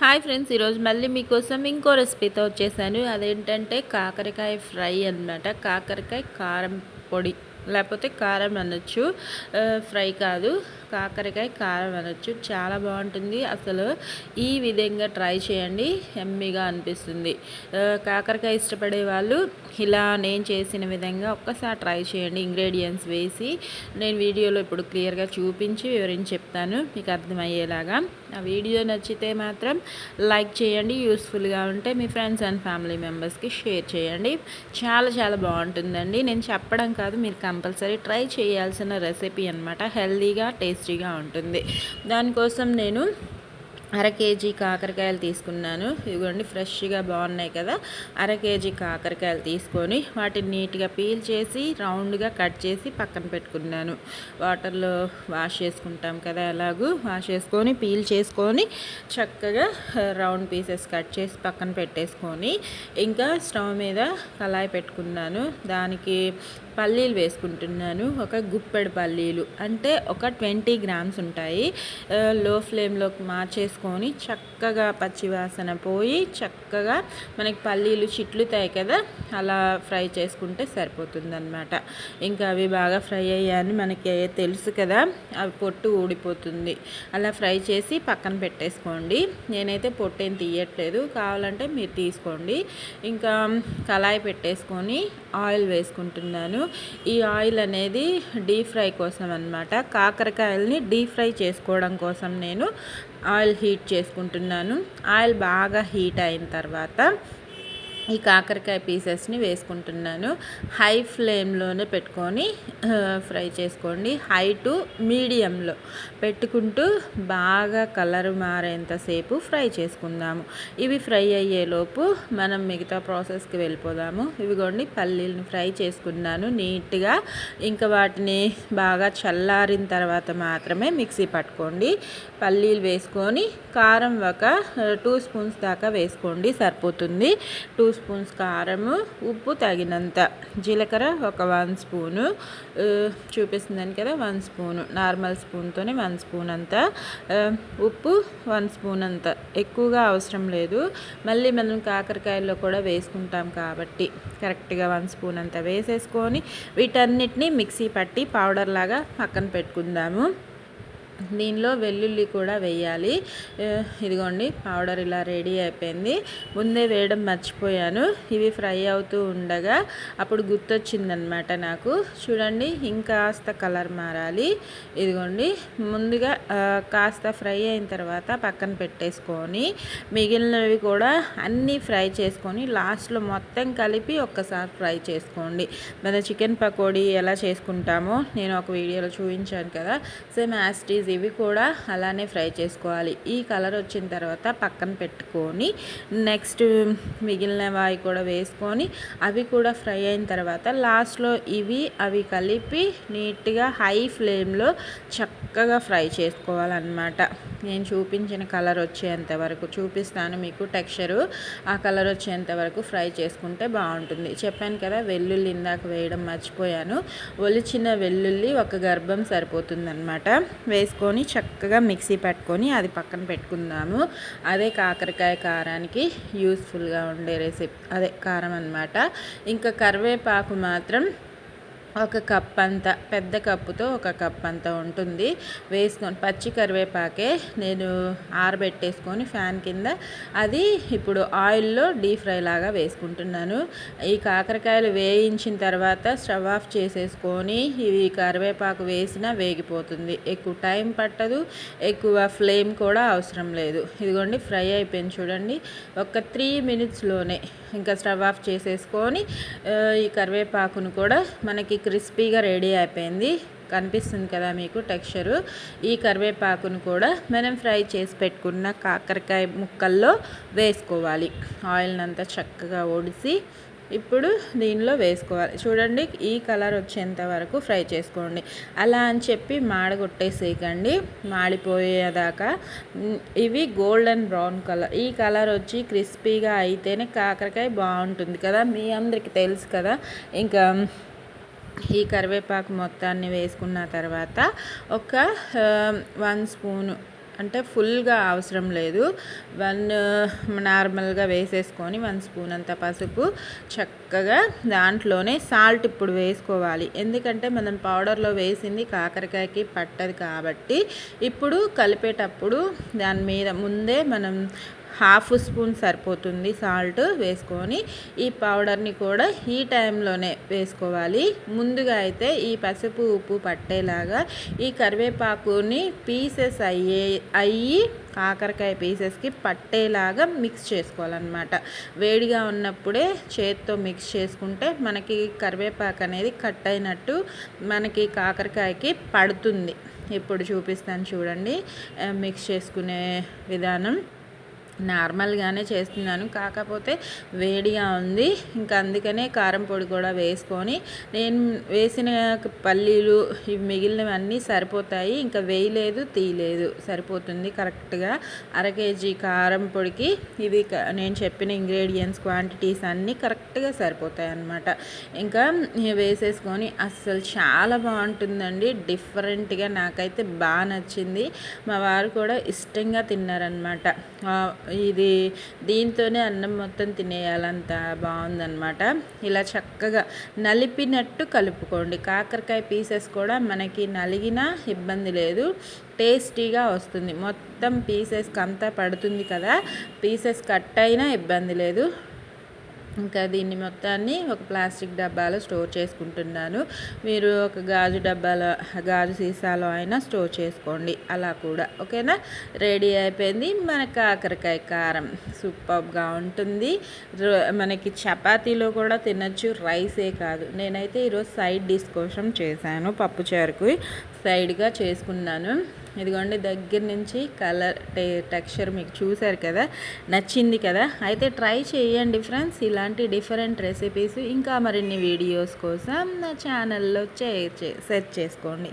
Hi friends ఈరోజు మళ్ళీ మీకోసం ఇంకో రెసిపీతో వచ్చేసాను. అదేంటంటే కాకరకాయ ఫ్రై అనమాట కాకరకాయ కారం పొడి. లేకపోతే కారం అనొచ్చు. ఫ్రై కాదు. కాకరకాయ కారం అనొచ్చు. చాలా బాగుంటుంది. అసలు ఈ విధంగా ట్రై చేయండి. ఎమ్మిగా అనిపిస్తుంది. కాకరకాయ ఇష్టపడే వాళ్ళు ఇలా నేను చేసిన విధంగా ఒక్కసారి ట్రై చేయండి. ఇంగ్రీడియంట్స్ వేసి నేను వీడియోలో ఇప్పుడు క్లియర్గా చూపించి వివరించి చెప్తాను. మీకు అర్థమయ్యేలాగా. ఆ వీడియో నచ్చితే మాత్రం లైక్ చేయండి. యూస్ఫుల్గా ఉంటే మీ ఫ్రెండ్స్ అండ్ ఫ్యామిలీ మెంబర్స్కి షేర్ చేయండి. చాలా చాలా బాగుంటుందండి. నేను చెప్పడం కాదు మీరు కంపల్సరీ ట్రై చేయాల్సిన రెసిపీ అనమాట హెల్దీగా టేస్టీగా ఉంటుంది. దానికోసం నేను అర కేజీ కాకరకాయలు తీసుకున్నాను. ఇదిగోండి ఫ్రెష్గా బాగున్నాయి కదా. అర కేజీ కాకరకాయలు తీసుకొని వాటిని నీట్గా పీల్ చేసి రౌండ్గా కట్ చేసి పక్కన పెట్టుకున్నాను. వాటర్లో వాష్ చేసుకుంటాం కదా ఎలాగూ. వాష్ చేసుకొని పీల్ చేసుకొని చక్కగా రౌండ్ పీసెస్ కట్ చేసి పక్కన పెట్టేసుకొని ఇంకా స్టవ్ మీద కళాయి పెట్టుకున్నాను. దానికి పల్లీలు వేసుకుంటున్నాను ఒక గుప్పెడు పల్లీలు. అంటే ఒక ట్వంటీ గ్రామ్స్ ఉంటాయి. లో ఫ్లేమ్లోకి మార్చేసుకొని చక్కగా పచ్చివాసన పోయి చక్కగా మనకి పల్లీలు చిట్లుతాయి కదా అలా ఫ్రై చేసుకుంటే సరిపోతుందన్నమాట. ఇంకా అవి బాగా ఫ్రై అయ్యాయని మనకి తెలుసు కదా అవి పొట్టు ఊడిపోతుంది. అలా ఫ్రై చేసి పక్కన పెట్టేసుకోండి. నేనైతే పొట్టు ఏం తీయట్లేదు. కావాలంటే మీరు తీసుకోండి. ఇంకా కళాయి పెట్టేసుకొని ఆయిల్ వేసుకుంటున్నాను. ఈ ఆయిల్ అనేది డీప్ ఫ్రై కోసం అనమాట కాకరకాయలని డీప్ ఫ్రై చేసుకోవడం కోసం నేను ఆయిల్ హీట్ చేసుకుంటున్నాను. ఆయిల్ బాగా హీట్ అయిన తర్వాత ఈ కాకరకాయ పీసెస్ని వేసుకుంటున్నాను. హై ఫ్లేమ్లోనే పెట్టుకొని ఫ్రై చేసుకోండి. హై టు మీడియంలో పెట్టుకుంటూ బాగా కలర్ మారేంతసేపు ఫ్రై చేసుకుందాము. ఇవి ఫ్రై అయ్యేలోపు మనం మిగతా ప్రాసెస్కి వెళ్ళిపోదాము. ఇవిగోండి పల్లీలను ఫ్రై చేసుకున్నాను నీట్గా. ఇంకా వాటిని బాగా చల్లారిన తర్వాత మాత్రమే మిక్సీ పట్టుకోండి. పల్లీలు వేసుకొని కారం ఒక టూ స్పూన్స్ దాకా వేసుకోండి సరిపోతుంది. టూ స్పూన్స్ కారము ఉప్పు తగినంత జీలకర్ర ఒక వన్ స్పూను. చూపిస్తుందని కదా వన్ స్పూను. నార్మల్ స్పూన్తోనే వన్ స్పూన్ అంత. ఉప్పు వన్ స్పూన్ అంత. ఎక్కువగా అవసరం లేదు. మళ్ళీ మనం కాకరకాయల్లో కూడా వేసుకుంటాం కాబట్టి కరెక్ట్గా వన్ స్పూన్ అంత వేసేసుకొని వీటన్నిటిని మిక్సీ పట్టి పౌడర్ లాగా పక్కన పెట్టుకుందాము. దీనిలో వెల్లుల్లి కూడా వేయాలి. ఇదిగోండి పౌడర్ ఇలా రెడీ అయిపోయింది. ముందే వేయడం మర్చిపోయాను. ఇవి ఫ్రై అవుతూ ఉండగా అప్పుడు గుర్తొచ్చిందనమాట నాకు. చూడండి ఇంకాస్త కలర్ మారాలి. ఇదిగోండి ముందుగా కాస్త ఫ్రై అయిన తర్వాత పక్కన పెట్టేసుకొని మిగిలినవి కూడా అన్నీ ఫ్రై చేసుకొని లాస్ట్లో మొత్తం కలిపి ఒక్కసారి ఫ్రై చేసుకోండి. మన చికెన్ పకోడీ ఎలా చేసుకుంటామో నేను ఒక వీడియోలో చూపించాను కదా. సేమ్ యాస్టీజ్ ఇవి కూడా అలానే ఫ్రై చేసుకోవాలి. ఈ కలర్ వచ్చిన తర్వాత పక్కన పెట్టుకొని నెక్స్ట్ మిగిలిన వాయి కూడా వేసుకొని అవి కూడా ఫ్రై అయిన తర్వాత లాస్ట్లో ఇవి అవి కలిపి నీట్గా హై ఫ్లేమ్లో చక్కగా ఫ్రై చేసుకోవాలన్నమాట. నేను చూపించిన కలర్ వచ్చేంత వరకు చూపిస్తాను మీకు టెక్స్చరు. ఆ కలర్ వచ్చేంత వరకు ఫ్రై చేసుకుంటే బాగుంటుంది. చెప్పాను కదా వెల్లుల్లి ఇందాక వేయడం మర్చిపోయాను. ఒలిచిన వెల్లుల్లి ఒక గర్భం సరిపోతుందన్నమాట. వేసుకొని చక్కగా మిక్సీ పట్టుకొని అది పక్కన పెట్టుకుందాము. అదే కాకరకాయ కారానికి యూస్ఫుల్గా ఉండే రెసిపీ అదే కారం అనమాట ఇంకా కరివేపాకు మాత్రం ఒక కప్ అంత పెద్ద కప్పుతో ఒక కప్ అంత ఉంటుంది. వేసుకొని పచ్చి కరివేపాకే నేను ఆరబెట్టేసుకొని ఫ్యాన్ కింద అది ఇప్పుడు ఆయిల్లో డీప్ ఫ్రై లాగా వేసుకుంటున్నాను. ఈ కాకరకాయలు వేయించిన తర్వాత స్టవ్ ఆఫ్ చేసేసుకొని ఇవి కరివేపాకు వేసినా వేగిపోతుంది. ఎక్కువ టైం పట్టదు ఎక్కువ ఫ్లేమ్ కూడా అవసరం లేదు. ఇదిగోండి ఫ్రై అయిపోయింది చూడండి. ఒక త్రీ మినిట్స్లోనే ఇంకా స్టవ్ ఆఫ్ చేసేసుకొని ఈ కరివేపాకును కూడా మనకి క్రిస్పీగా రెడీ అయిపోయింది. కనిపిస్తుంది కదా మీకు టెక్స్చరు. ఈ కరివేపాకును కూడా మనం ఫ్రై చేసి పెట్టుకున్న కాకరకాయ ముక్కల్లో వేసుకోవాలి. ఆయిల్ని అంతా చక్కగా ఓడిసి ఇప్పుడు దీనిలో వేసుకోవాలి. చూడండి ఈ కలర్ వచ్చేంత వరకు ఫ్రై చేసుకోండి. అలా అని చెప్పి మాడగొట్టేసేయకండి. మాడిపోయేదాకా ఇవి గోల్డెన్ బ్రౌన్ కలర్. ఈ కలర్ వచ్చి క్రిస్పీగా అయితేనే కాకరకాయ బాగుంటుంది కదా. మీ అందరికీ తెలుసు కదా. ఇంకా ఈ కరివేపాకు మొత్తాన్ని వేసుకున్న తర్వాత ఒక వన్ స్పూను అంటే ఫుల్గా అవసరం లేదు. వన్ నార్మల్గా వేసేసుకొని వన్ స్పూన్ అంత పసుపు చక్కగా దాంట్లోనే సాల్ట్ ఇప్పుడు వేసుకోవాలి. ఎందుకంటే మనం పౌడర్లో వేసింది కాకరకాయకి పట్టదు కాబట్టి ఇప్పుడు కలిపేటప్పుడు దాని మీద ముందే మనం హాఫ్ స్పూన్ సరిపోతుంది సాల్ట్ వేసుకొని ఈ పౌడర్ని కూడా ఈ టైంలోనే వేసుకోవాలి. ముందుగా అయితే ఈ పసుపు ఉప్పు పట్టేలాగా ఈ కరివేపాకుని పీసెస్ అయ్యే అయ్యి కాకరకాయ పీసెస్కి పట్టేలాగా మిక్స్ చేసుకోవాలన్నమాట. వేడిగా ఉన్నప్పుడే చేత్తో మిక్స్ చేసుకుంటే మనకి కరివేపాకు అనేది కట్ అయినట్టు మనకి కాకరకాయకి పడుతుంది. ఇప్పుడు చూపిస్తాను చూడండి. మిక్స్ చేసుకునే విధానం. నార్మల్గానే చేస్తున్నాను. కాకపోతే వేడిగా ఉంది. ఇంకా అందుకనే కారం పొడి కూడా వేసుకొని నేను వేసిన పల్లీలు ఇవి మిగిలినవన్నీ సరిపోతాయి. ఇంకా వేయలేదు తీయలేదు. సరిపోతుంది కరెక్ట్గా. అర కేజీ కారం పొడికి ఇవి నేను చెప్పిన ఇంగ్రీడియంట్స్ క్వాంటిటీస్ అన్నీ కరెక్ట్గా సరిపోతాయి అన్నమాట. ఇంకా వేసేసుకొని అస్సలు చాలా బాగుంటుందండి. డిఫరెంట్గా నాకైతే బాగా నచ్చింది. మా వారు కూడా ఇష్టంగా తిన్నారనమాట ఇది దీంతోనే అన్నం మొత్తం తినేయాలంత బాగుందనమాట ఇలా చక్కగా నలిపినట్టు కలుపుకోండి. కాకరకాయ పీసెస్ కూడా మనకి నలిగినా ఇబ్బంది లేదు. టేస్టీగా వస్తుంది. మొత్తం పీసెస్కి అంతా పడుతుంది కదా. పీసెస్ కట్ అయినా ఇబ్బంది లేదు. ఇంకా దీన్ని మొత్తాన్ని ఒక ప్లాస్టిక్ డబ్బాలో స్టోర్ చేసుకుంటున్నాను. మీరు ఒక గాజు డబ్బాలో గాజు సీసాలో అయినా స్టోర్ చేసుకోండి. అలా కూడా ఓకేనా? రెడీ అయిపోయింది మన కాకరకాయ కారం. సూపర్గా ఉంటుంది. మనకి చపాతీలో కూడా తినచ్చు రైసే కాదు. నేనైతే ఈరోజు సైడ్ డిష్ కోసం చేశాను పప్పు చారుకు. సైడ్గా చేసుకున్నాను. ఇదిగోండి దగ్గర నుంచి కలర్ టే టెక్స్చర్ మీకు చూసారు కదా నచ్చింది కదా. అయితే ట్రై చేయండి ఫ్రెండ్స్ ఇలాంటి డిఫరెంట్ రెసిపీస్. ఇంకా మరిన్ని వీడియోస్ కోసం నా ఛానల్లో చే సెర్చ్ చేసుకోండి.